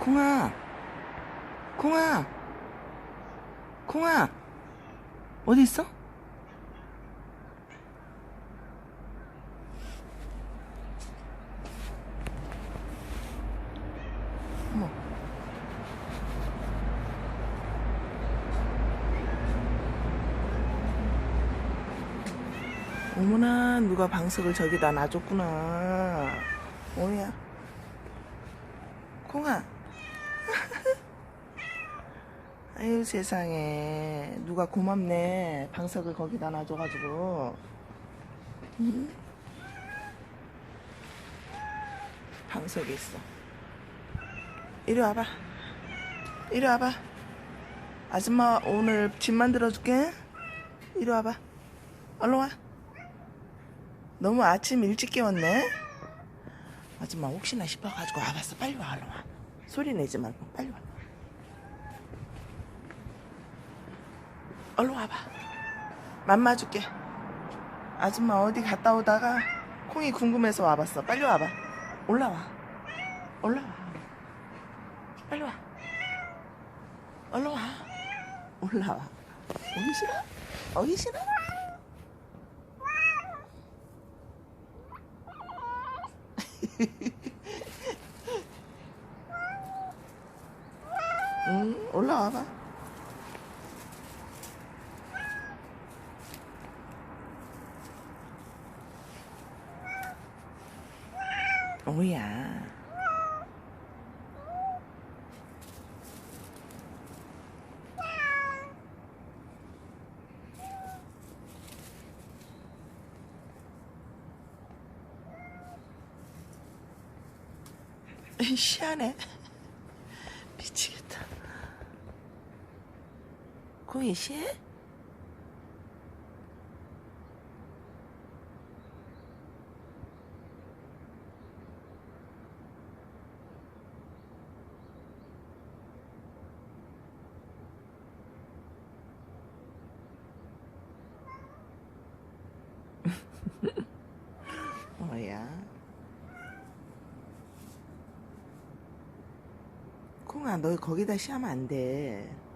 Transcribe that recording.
콩아, 콩아, 콩아, 어디 있어? 어머. 어머나 누가 방석을 저기다 놔줬구나. 뭐야? 콩아 아유 세상에. 누가 고맙네. 방석을 거기다 놔줘가지고. 응? 방석이 있어. 이리 와봐. 이리 와봐. 아줌마 오늘 집 만들어줄게. 이리 와봐. 얼른 와. 너무 아침 일찍 깨웠네. 아줌마 혹시나 싶어가지고 와봤어. 빨리 와 얼른 와 소리 내지 말고 빨리 와. 얼른 와봐. 맘마 줄게. 아줌마 어디 갔다 오다가 콩이 궁금해서 와봤어. 빨리 와봐. 올라와. 올라와. 빨리 와. 얼른 와. 올라와. 오기 싫어? 오기 싫어? 응 올라와봐 오야 시원해 미치겠다 공이 시해? 뭐야? 콩아, 너 거기다 시하면 안 돼.